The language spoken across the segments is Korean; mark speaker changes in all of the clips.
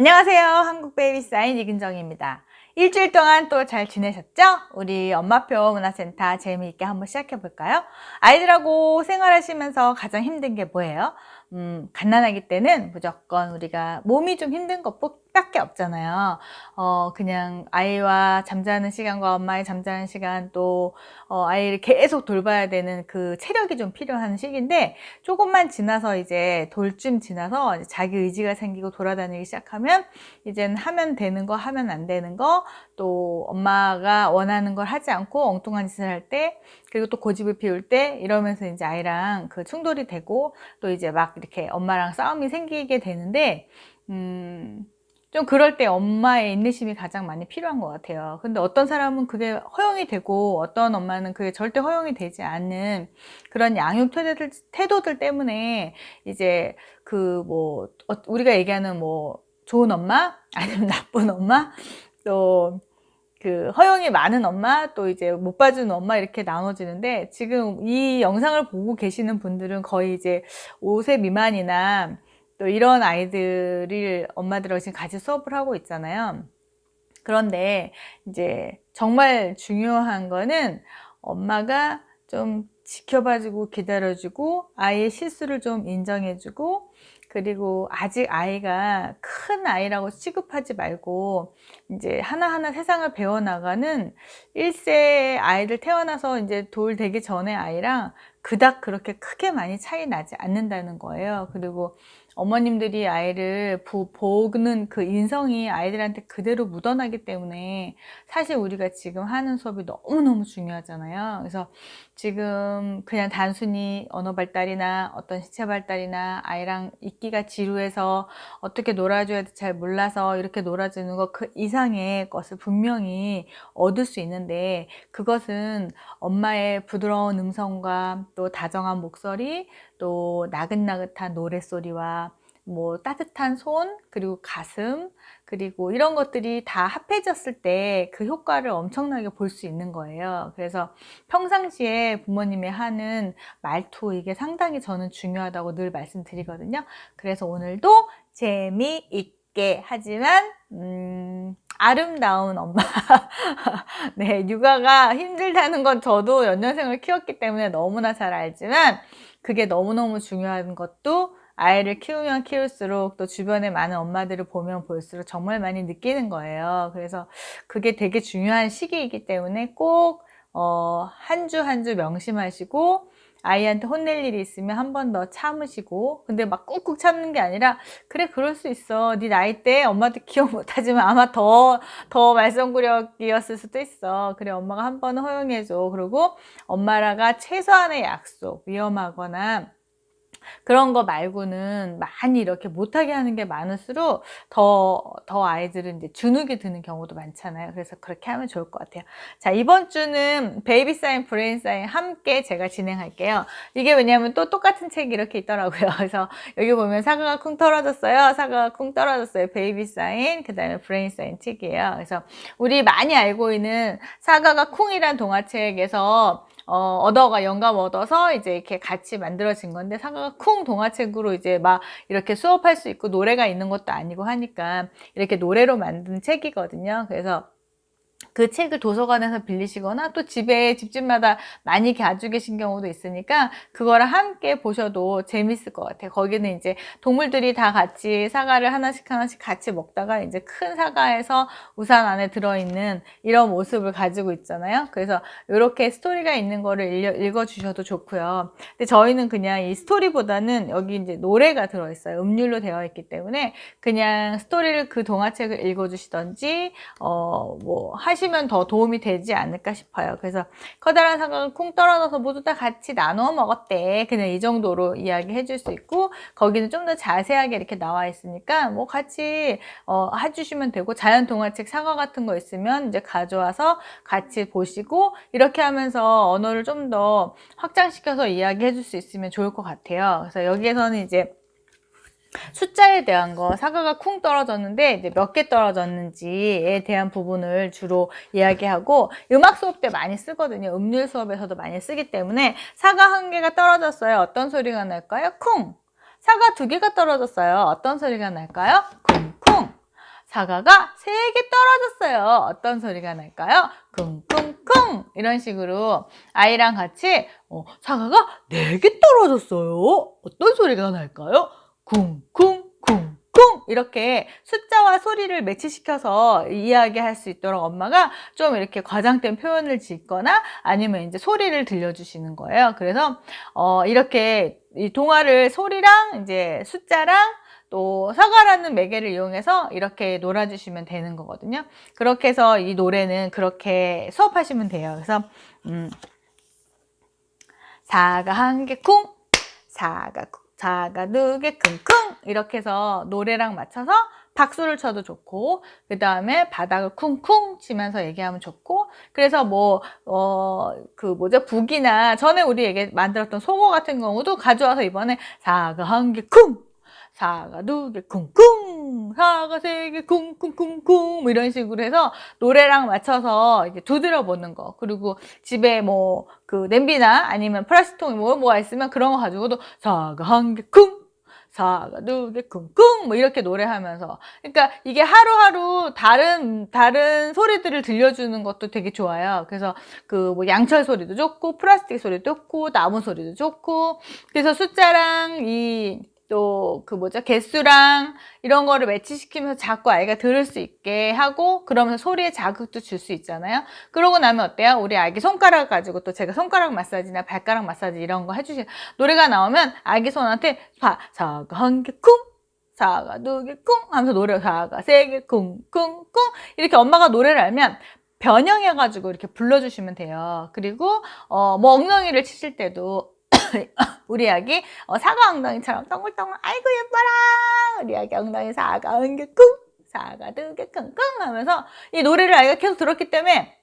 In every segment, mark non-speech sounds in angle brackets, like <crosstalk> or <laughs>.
Speaker 1: 안녕하세요. 한국베이비사인 이근정입니다. 일주일 동안 또 잘 지내셨죠? 우리 엄마표 문화센터 재미있게 한번 시작해 볼까요? 아이들하고 생활하시면서 가장 힘든 게 뭐예요? 음, 갓난아기 때는 무조건 우리가 몸이 좀 힘든 것뿐 밖에 없잖아요. 어, 그냥 아이와 잠자는 시간과 엄마의 잠자는 시간 또 어, 아이를 계속 돌봐야 되는 그 체력이 좀 필요한 시기인데 조금만 지나서 이제 돌쯤 지나서 이제 자기 의지가 생기고 돌아다니기 시작하면 이젠 하면 되는 거 하면 안 되는 거 또 엄마가 원하는 걸 하지 않고 엉뚱한 짓을 할 때 그리고 또 고집을 피울 때 이러면서 이제 아이랑 그 충돌이 되고 또 이제 막 이렇게 엄마랑 싸움이 생기게 되는데 음좀 그럴 때 엄마의 인내심이 가장 많이 필요한 것 같아요. 근데 어떤 사람은 그게 허용이 되고 어떤 엄마는 그게 절대 허용이 되지 않는 그런 양육 태도들, 태도들 때문에 이제 그뭐 어, 우리가 얘기하는 뭐 좋은 엄마 아니면 <laughs> 나쁜 엄마 또 그 허용이 많은 엄마 또 이제 못 봐주는 엄마 이렇게 나눠지는데 지금 이 영상을 보고 계시는 분들은 거의 이제 5세 미만이나 또 이런 아이들을 엄마들하고 지금 같이 수업을 하고 있잖아요. 그런데 이제 정말 중요한 거는 엄마가 좀 지켜봐주고 기다려주고 아이의 실수를 좀 인정해주고 그리고 아직 아이가 큰 아이라고 취급하지 말고 이제 하나하나 세상을 배워나가는 1세 아이들 태어나서 이제 돌 되기 전에 아이랑 그닥 그렇게 크게 많이 차이 나지 않는다는 거예요. 그리고 어머님들이 아이를 보, 보는 그 인성이 아이들한테 그대로 묻어나기 때문에 사실 우리가 지금 하는 수업이 너무너무 중요하잖아요. 그래서 지금 그냥 단순히 언어 발달이나 어떤 시체 발달이나 아이랑 있기가 지루해서 어떻게 놀아줘야 될지 잘 몰라서 이렇게 놀아주는 것 그 이상의 것을 분명히 얻을 수 있는데 그것은 엄마의 부드러운 음성과 또 다정한 목소리 또 나긋나긋한 노랫소리와 뭐 따뜻한 손, 그리고 가슴, 그리고 이런 것들이 다 합해졌을 때 그 효과를 엄청나게 볼 수 있는 거예요. 그래서 평상시에 부모님이 하는 말투 이게 상당히 저는 중요하다고 늘 말씀드리거든요. 그래서 오늘도 재미있게 하지만 음, 아름다운 엄마. <laughs> 네, 육아가 힘들다는 건 저도 연년생을 키웠기 때문에 너무나 잘 알지만 그게 너무너무 중요한 것도 아이를 키우면 키울수록 또 주변에 많은 엄마들을 보면 볼수록 정말 많이 느끼는 거예요. 그래서 그게 되게 중요한 시기이기 때문에 꼭, 어, 한 주 한 주 명심하시고, 아이한테 혼낼 일이 있으면 한 번 더 참으시고 근데 막 꾹꾹 참는 게 아니라 그래 그럴 수 있어 네 나이 때 엄마도 기억 못하지만 아마 더 더 말썽구력이었을 수도 있어 그래 엄마가 한 번 허용해줘 그리고 엄마라가 최소한의 약속 위험하거나 그런 거 말고는 많이 이렇게 못하게 하는 게 많을수록 더, 더 아이들은 이제 주눅이 드는 경우도 많잖아요. 그래서 그렇게 하면 좋을 것 같아요. 자, 이번 주는 베이비 사인, 브레인 사인 함께 제가 진행할게요. 이게 왜냐면 또 똑같은 책이 이렇게 있더라고요. <laughs> 그래서 여기 보면 사과가 쿵 떨어졌어요. 사과가 쿵 떨어졌어요. 베이비 사인, 그 다음에 브레인 사인 책이에요. 그래서 우리 많이 알고 있는 사과가 쿵이란 동화책에서 어, 얻어가 영감 얻어서 이제 이렇게 같이 만들어진 건데 상가가쿵 동화책으로 이제 막 이렇게 수업할 수 있고 노래가 있는 것도 아니고 하니까 이렇게 노래로 만든 책이거든요. 그래서 그 책을 도서관에서 빌리시거나 또 집에 집집마다 많이 가지고 계신 경우도 있으니까 그거랑 함께 보셔도 재밌을 것 같아요. 거기는 이제 동물들이 다 같이 사과를 하나씩 하나씩 같이 먹다가 이제 큰 사과에서 우산 안에 들어있는 이런 모습을 가지고 있잖아요. 그래서 이렇게 스토리가 있는 거를 읽어, 주셔도 좋고요. 근데 저희는 그냥 이 스토리보다는 여기 이제 노래가 들어있어요. 음률로 되어 있기 때문에 그냥 스토리를 그 동화책을 읽어주시던지 어뭐 하시면 더 도움이 되지 않을까 싶어요. 그래서 커다란 사각을 쿵 떨어져서 모두 다 같이 나눠 먹었대. 그냥 이 정도로 이야기해 줄 수 있고 거기는 좀 더 자세하게 이렇게 나와 있으니까 뭐 같이 어, 해주시면 되고 자연 동화책 사과 같은 거 있으면 이제 가져와서 같이 보시고 이렇게 하면서 언어를 좀 더 확장시켜서 이야기해 줄 수 있으면 좋을 것 같아요. 그래서 여기에서는 이제 숫자에 대한 거 사과가 쿵 떨어졌는데 이제 몇 개 떨어졌는지에 대한 부분을 주로 이야기하고 음악 수업 때 많이 쓰거든요. 음률 수업에서도 많이 쓰기 때문에 사과 한 개가 떨어졌어요. 어떤 소리가 날까요? 쿵. 사과 두 개가 떨어졌어요. 어떤 소리가 날까요? 쿵쿵. 사과가 세 개 떨어졌어요. 어떤 소리가 날까요? 쿵쿵쿵. 이런 식으로 아이랑 같이 어, 사과가 네 개 떨어졌어요. 어떤 소리가 날까요? 쿵쿵쿵 쿵 이렇게 숫자와 소리를 매치시켜서 이야기할 수 있도록 엄마가 좀 이렇게 과장된 표현을 짓거나 아니면 이제 소리를 들려주시는 거예요. 그래서 어 이렇게 이 동화를 소리랑 이제 숫자랑 또 사과라는 매개를 이용해서 이렇게 놀아주시면 되는 거거든요. 그렇게 해서 이 노래는 그렇게 수업하시면 돼요. 그래서 음 사과 한 개 쿵 사과 쿵 자가두게 쿵쿵 이렇게 해서 노래랑 맞춰서 박수를 쳐도 좋고 그 다음에 바닥을 쿵쿵 치면서 얘기하면 좋고 그래서 뭐 어 그 뭐죠 북이나 전에 우리 에게 만들었던 송어 같은 경우도 가져와서 이번에 자가 한개쿵 사가 두개 쿵쿵 사가 세개 쿵쿵쿵쿵 뭐 이런 식으로 해서 노래랑 맞춰서 이렇게 두드려 보는 거 그리고 집에 뭐 그 냄비나 아니면 플라스틱 통뭐 뭐가 있으면 그런 거 가지고도 사가 한 개쿵 사가 두개 쿵쿵 뭐 이렇게 노래하면서 그러니까 이게 하루하루 다른 다른 소리들을 들려주는 것도 되게 좋아요 그래서 그 뭐 양철 소리도 좋고 플라스틱 소리도 좋고 나무 소리도 좋고 그래서 숫자랑 이 또그 뭐죠 개수랑 이런 거를 매치시키면서 자꾸 아이가 들을 수 있게 하고 그러면서 소리에 자극도 줄 수 있잖아요 그러고 나면 어때요 우리 아기 손가락 가지고 또 제가 손가락 마사지나 발가락 마사지 이런 거 해주시 노래가 나오면 아기 손한테 봐 저거 한개쿵 사과 두개 쿵 하면서 노래 사과 세개쿵쿵쿵 이렇게 엄마가 노래를 알면 변형해가지고 이렇게 불러주시면 돼요. 그리고 어, 뭐 엉덩이를 치실 때도 <laughs> 우리 아기 어, 사과 엉덩이처럼 동글동글 아이고 예뻐라 우리 아기 엉덩이 사과 엉덩이 쿵 사과 두개 쿵쿵 하면서 이 노래를 아이가 계속 들었기 때문에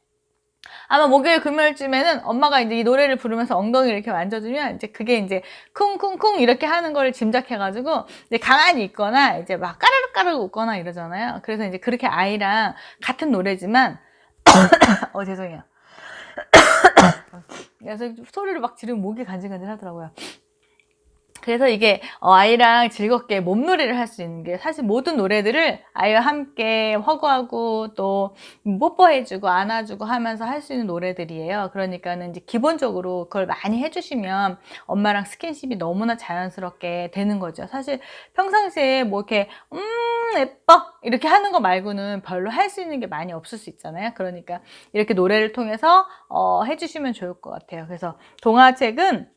Speaker 1: 아마 목요일 금요일쯤에는 엄마가 이제 이 노래를 부르면서 엉덩이를 이렇게 만져주면 이제 그게 이제 쿵쿵쿵 이렇게 하는 거를 짐작해가지고 이제 가만히 있거나 이제 막 까르륵 까르륵 웃거나 이러잖아요. 그래서 이제 그렇게 아이랑 같은 노래지만 <coughs> 어 죄송해요. 그래서 소리를 막 지르면 목이 간질간질 하더라고요. 그래서 이게 어, 아이랑 즐겁게 몸놀이를 할 수 있는 게 사실 모든 노래들을 아이와 함께 허구하고 또 뽀뽀해주고 안아주고 하면서 할 수 있는 노래들이에요. 그러니까는 이제 기본적으로 그걸 많이 해주시면 엄마랑 스킨십이 너무나 자연스럽게 되는 거죠. 사실 평상시에 뭐 이렇게 음 예뻐 이렇게 하는 거 말고는 별로 할 수 있는 게 많이 없을 수 있잖아요. 그러니까 이렇게 노래를 통해서 어, 해주시면 좋을 것 같아요. 그래서 동화책은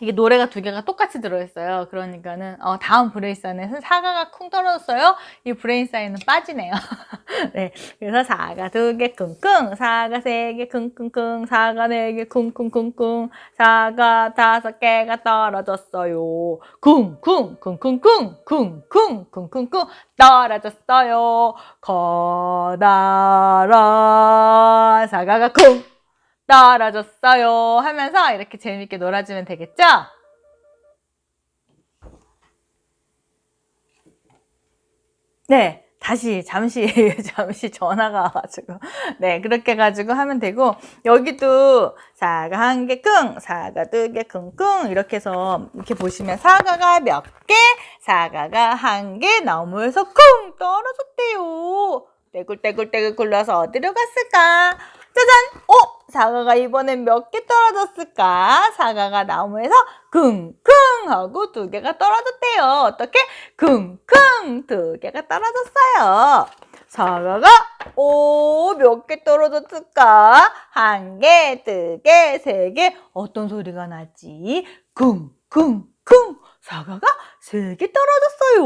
Speaker 1: 이게 노래가 두 개가 똑같이 들어있어요. 그러니까는 어, 다음 브레인사인에서 사과가 쿵 떨어졌어요. 이 브레인사인은 빠지네요. <laughs> 네, 그래서 사과 두 개 쿵쿵, 사과 세 개 쿵쿵쿵, 사과 네 개 쿵쿵쿵쿵, 사과 다섯 개가 떨어졌어요. 쿵쿵 쿵쿵쿵 쿵쿵 쿵쿵쿵 떨어졌어요. 커다란 사과가 쿵. 떨어졌어요 하면서 이렇게 재밌게 놀아주면 되겠죠? 네. 다시 잠시 <laughs> 잠시 전화가 와가지고 네 그렇게 가지고 하면 되고 여기도 사과 한개끙 사과 두개 끙끙 이렇게 해서 이렇게 보시면 사과가 몇개 사과가 한개 나무에서 쿵 떨어졌대요 떼굴떼굴떼굴 굴러서 어디로 갔을까 짜잔 어 사과가 이번엔 몇 개 떨어졌을까? 사과가 나무에서 쿵쿵 하고 두 개가 떨어졌대요. 어떻게? 쿵쿵 두 개가 떨어졌어요. 사과가 오 몇 개 떨어졌을까? 한 개, 두 개, 세 개. 어떤 소리가 났지? 쿵쿵쿵 사과가 세 개 떨어졌어요.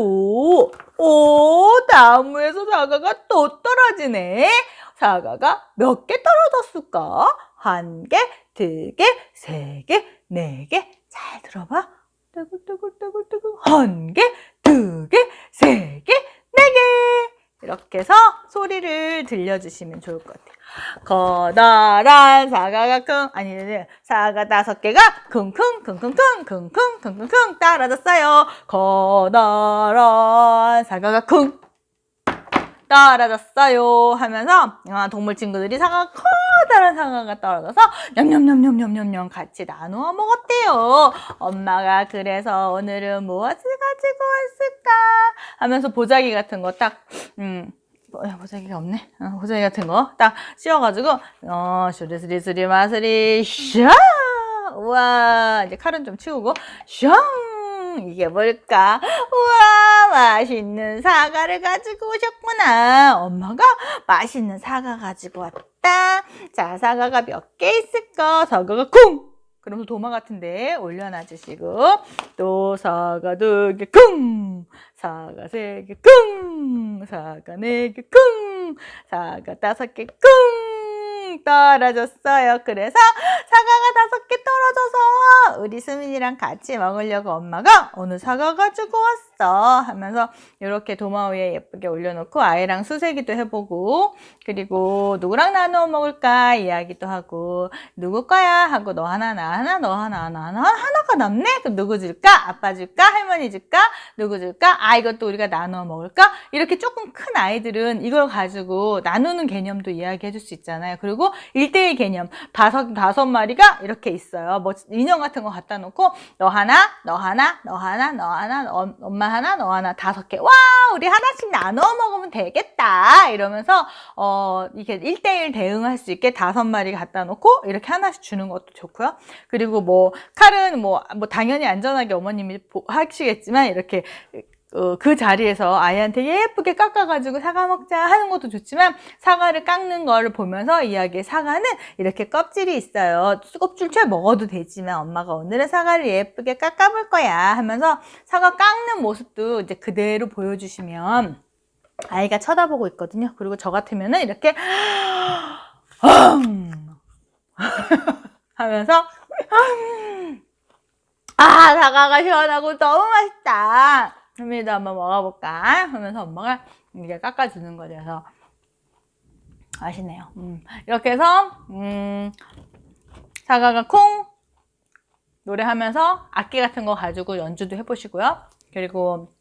Speaker 1: 오, 나무에서 사과가 또 떨어지네. 사과가 몇 개 떨어졌을까? 한 개, 두 개, 세 개, 네 개. 잘 들어봐. 뜨글뜨글뜨글뜨글. 한 개, 두 개, 세 개, 네 개. 이렇게 해서 소리를 들려주시면 좋을 것 같아요. 커다란 사과가 쿵, 아니, 사과 다섯 개가 쿵쿵, 쿵쿵쿵, 쿵쿵, 쿵쿵쿵 떨어졌어요. 커다란 사과가 쿵, 떨어졌어요. 하면서 아, 동물 친구들이 사과 쿵 커다란 상어가 떨어져서 냠냠냠냠냠냠 같이 나누어 먹었대요. 엄마가 그래서 오늘은 무엇을 가지고 왔을까 하면서 보자기 같은 거 딱, 음, 뭐, 보자기가 없네. 어, 보자기 같은 거 딱 씌워가지고, 어, 수리수리수리 마스리, 샤! 우와, 이제 칼은 좀 치우고, 슝! 이게 뭘까? 맛있는 사과를 가지고 오셨구나. 엄마가 맛있는 사과 가지고 왔다. 자, 사과가 몇 개 있을까? 사과가 쿵! 그러면 도마 같은데 올려놔 주시고 또 사과 두 개 쿵! 사과 세 개 쿵! 사과 네 개 쿵! 사과 다섯 개 쿵! 떨어졌어요. 그래서 사과가 다섯 개 떨어져서 우리 수민이랑 같이 먹으려고 엄마가 오늘 사과 가지고 왔어 하면서 이렇게 도마 위에 예쁘게 올려놓고 아이랑 수세기도 해보고 그리고 누구랑 나눠 먹을까 이야기도 하고 누구 거야 하고 너 하나 나 하나 너 하나 나 하나 하나가 남네 그럼 누구 줄까 아빠 줄까 할머니 줄까 누구 줄까 아 이것도 우리가 나눠 먹을까 이렇게 조금 큰 아이들은 이걸 가지고 나누는 개념도 이야기해 줄 수 있잖아요. 그리고 그리고 일대일 개념 다섯 다섯 마리가 이렇게 있어요. 뭐 인형 같은 거 갖다 놓고 너 하나, 너 하나, 너 하나, 너 하나, 너, 엄마 하나, 너 하나 다섯 개. 와, 우리 하나씩 나눠 먹으면 되겠다. 이러면서 어 이게 일대일 대응할 수 있게 다섯 마리 갖다 놓고 이렇게 하나씩 주는 것도 좋고요. 그리고 뭐 칼은 뭐, 뭐 당연히 안전하게 어머님이 하시겠지만 이렇게 어, 그 자리에서 아이한테 예쁘게 깎아가지고 사과 먹자 하는 것도 좋지만 사과를 깎는 거를 보면서 이야기해 사과는 이렇게 껍질이 있어요. 껍질째 먹어도 되지만 엄마가 오늘은 사과를 예쁘게 깎아볼 거야 하면서 사과 깎는 모습도 이제 그대로 보여주시면 아이가 쳐다보고 있거든요. 그리고 저 같으면은 이렇게 <gasps> 음. <laughs> 하면서 음. 아 사과가 시원하고 너무 맛있다. 현민이도 한번 먹어볼까? 하면서 엄마가 이게 깎아주는 거죠. 그래서 맛있네요. 음. 이렇게 해서 음, 사과가 콩 노래하면서 악기 같은 거 가지고 연주도 해보시고요. 그리고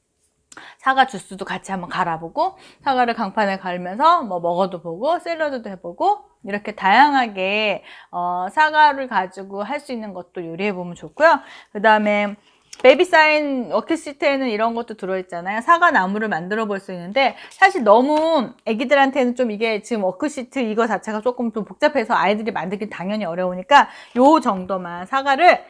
Speaker 1: 사과 주스도 같이 한번 갈아보고 사과를 강판에 갈면서 뭐 먹어도 보고 샐러드도 해보고 이렇게 다양하게 어, 사과를 가지고 할 수 있는 것도 요리해 보면 좋고요. 그 다음에 베이비사인 워크시트에는 이런 것도 들어있잖아요. 사과나무를 만들어 볼 수 있는데 사실 너무 애기들한테는 좀 이게 지금 워크시트 이거 자체가 조금 좀 복잡해서 아이들이 만들기 당연히 어려우니까 요 정도만 사과를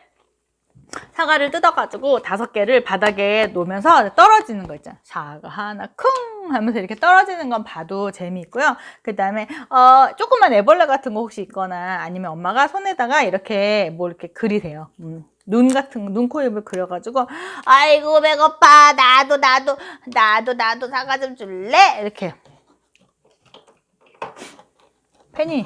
Speaker 1: 사과를 뜯어가지고 다섯 개를 바닥에 놓으면서 떨어지는 거 있잖아. 사과 하나 쿵 하면서 이렇게 떨어지는 건 봐도 재미있고요. 그 다음에 어 조그만 애벌레 같은 거 혹시 있거나 아니면 엄마가 손에다가 이렇게 뭐 이렇게 그리세요. 음. 눈 같은 눈, 코, 입을 그려가지고 아이고 배고파 나도 나도 나도 나도 사과 좀 줄래? 이렇게 팬이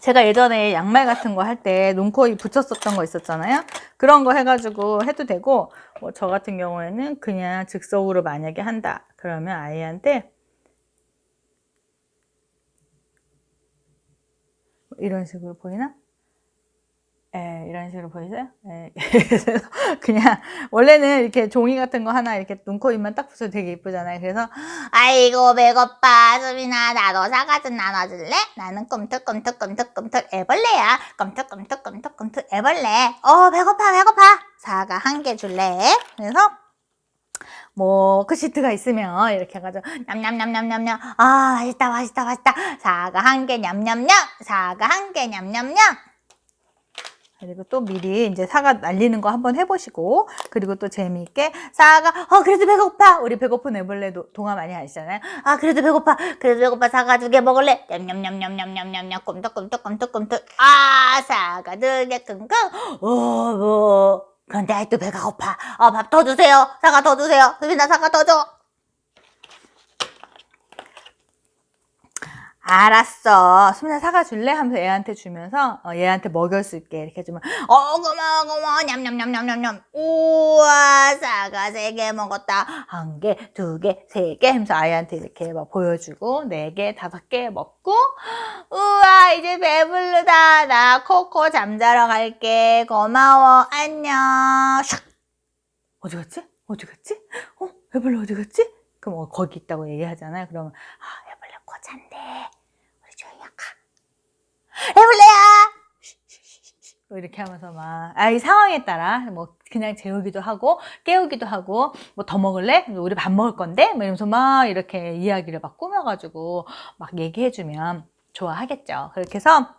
Speaker 1: 제가 예전에 양말 같은 거 할 때 눈, 코, 입 붙였었던 거 있었잖아요 그런 거 해가지고 해도 되고 뭐저 같은 경우에는 그냥 즉석으로 만약에 한다 그러면 아이한테 이런 식으로 보이나? 예, 이런 식으로 보이세요? 예, <laughs> 그래서 그냥 원래는 이렇게 종이 같은 거 하나 이렇게 눈코 입만 딱 붙여도 되게 이쁘잖아요. 그래서 아이고 배고파 수빈아 나도 사과좀 나눠줄래? 나는 꿈틀꿈틀꿈틀꿈틀 애벌레야 꿈틀꿈틀꿈틀꿈틀 애벌레 어 배고파 배고파 사과 한 개 줄래? 그래서 뭐, 그 시트가 있으면, 이렇게 해가지고, 냠냠냠냠냠냠, 아, 맛있다, 맛있다, 맛있다, 사과 한 개 냠냠냠, 사과 한 개 냠냠냠, 그리고 또 미리 이제 사과 날리는 거 한번 해보시고 그리고 또 재미있게 사과 어 그래도 배고파 우리 배고픈 애벌레 동화 많이 하시잖아요 아 그래도 배고파 그래도 배고파 사과 두 개 먹을래 냠냠냠냠냠냠냠 꿈떡꿈떡꿈떡꿈떡 아 사과 두개 끙끙 어뭐 그런데 또 배가 고파 어 밥 더 주세요 사과 더 주세요 수빈아 사과 더줘 알았어. 수민아 사과 줄래? 하면서 애한테 주면서 어, 얘한테 먹여줄게. 이렇게 주면 어구마워고마 냠냠냠냠냠냠 우와 사과 세 개 먹었다. 한 개, 두 개, 세 개 하면서 아이한테 이렇게 막 보여주고 네 개, 다섯 개 먹고 우와 이제 배불르다. 나 코코 잠자러 갈게. 고마워 안녕. 샥. 어디 갔지? 어디 갔지? 어 배불러 어디 갔지? 그럼 어, 거기 있다고 얘기하잖아요. 그러면 아 해볼래야! 뭐 이렇게 하면서 막, 아, 이 상황에 따라, 뭐, 그냥 재우기도 하고, 깨우기도 하고, 뭐, 더 먹을래? 우리 밥 먹을 건데? 뭐 이러면서 막, 이렇게 이야기를 막 꾸며가지고, 막 얘기해주면 좋아하겠죠. 그렇게 해서,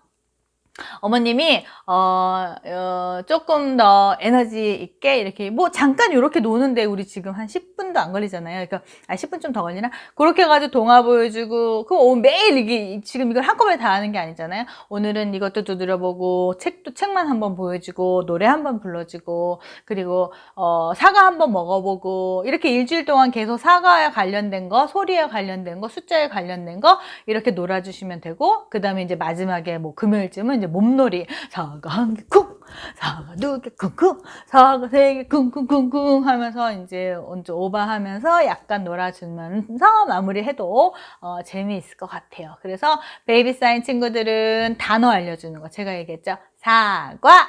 Speaker 1: 어머님이 어, 어, 조금 더 에너지 있게 이렇게 뭐 잠깐 이렇게 노는데 우리 지금 한 10분도 안 걸리잖아요. 그러니까 아 10분 좀 더 걸리나? 그렇게 해가지고 동화 보여주고 그럼 매일 이게 지금 이걸 한꺼번에 다 하는 게 아니잖아요. 오늘은 이것도 두드려보고 책도 책만 한번 보여주고 노래 한번 불러주고 그리고 어, 사과 한번 먹어보고 이렇게 일주일 동안 계속 사과에 관련된 거, 소리에 관련된 거, 숫자에 관련된 거 이렇게 놀아주시면 되고 그 다음에 이제 마지막에 뭐 금요일쯤은 이제 몸놀이 사과 한 개 쿵, 사과 두 개 쿵쿵, 사과 세 개 쿵쿵쿵쿵 하면서 이제 언제 오버하면서 약간 놀아주면서 마무리해도 어, 재미있을 것 같아요. 그래서 베이비 사인 친구들은 단어 알려주는 거 제가 얘기했죠. 사과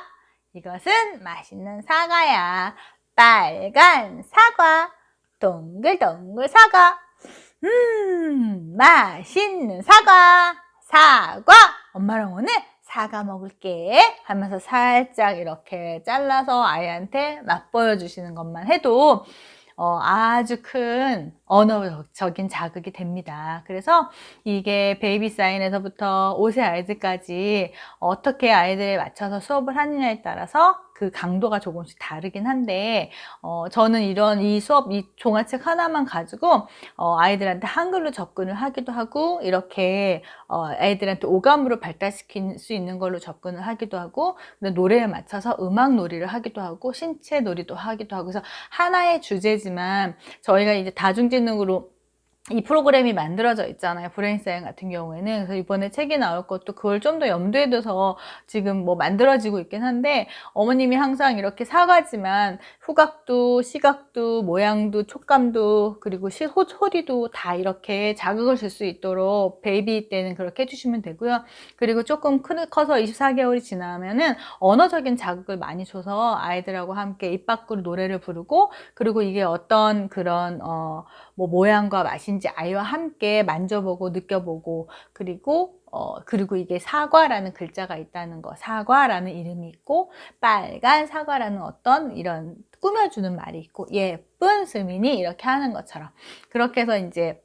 Speaker 1: 이것은 맛있는 사과야. 빨간 사과 동글동글 사과 음, 맛있는 사과. 사과. 엄마랑 오늘 사과 먹을게 하면서 살짝 이렇게 잘라서 아이한테 맛보여 주시는 것만 해도 어, 아주 큰 언어적인 자극이 됩니다. 그래서 이게 베이비 사인에서부터 5세 아이들까지 어떻게 아이들에 맞춰서 수업을 하느냐에 따라서 그 강도가 조금씩 다르긴 한데 어, 저는 이런 이 수업 이 종아책 하나만 가지고 어, 아이들한테 한글로 접근을 하기도 하고 이렇게 어, 아이들한테 오감으로 발달시킬 수 있는 걸로 접근을 하기도 하고 근데 노래에 맞춰서 음악 놀이를 하기도 하고 신체 놀이도 하기도 하고 그래서 하나의 주제지만 저희가 이제 다중지능으로 이 프로그램이 만들어져 있잖아요. 브레인사인 같은 경우에는. 그래서 이번에 책이 나올 것도 그걸 좀 더 염두에 둬서 지금 뭐 만들어지고 있긴 한데 어머님이 항상 이렇게 사가지만 후각도 시각도 모양도 촉감도 그리고 시, 호, 소리도 다 이렇게 자극을 줄 수 있도록 베이비 때는 그렇게 해주시면 되고요. 그리고 조금 큰, 커서 24개월이 지나면은 언어적인 자극을 많이 줘서 아이들하고 함께 입 밖으로 노래를 부르고 그리고 이게 어떤 그런 어, 뭐 모양과 맛인지 아이와 함께 만져보고 느껴보고 그리고 어 그리고 이게 사과라는 글자가 있다는 거 사과라는 이름이 있고 빨간 사과라는 어떤 이런 꾸며주는 말이 있고 예쁜 스민이 이렇게 하는 것처럼 그렇게 해서 이제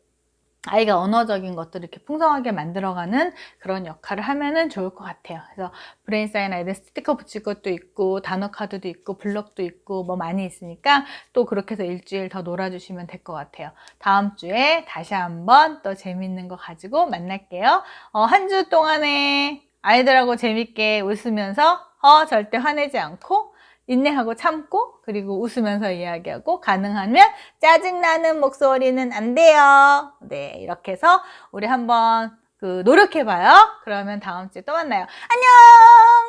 Speaker 1: 아이가 언어적인 것들을 이렇게 풍성하게 만들어가는 그런 역할을 하면은 좋을 것 같아요. 그래서 브레인 사인 아이들 스티커 붙일 것도 있고, 단어 카드도 있고, 블럭도 있고, 뭐 많이 있으니까 또 그렇게 해서 일주일 더 놀아주시면 될 것 같아요. 다음 주에 다시 한번 또 재밌는 거 가지고 만날게요. 어, 한 주 동안에 아이들하고 재밌게 웃으면서, 어, 절대 화내지 않고, 인내하고 참고 그리고 웃으면서 이야기하고 가능하면 짜증나는 목소리는 안 돼요. 네, 이렇게 해서 우리 한번 그 노력해봐요. 그러면 다음 주에 또 만나요. 안녕!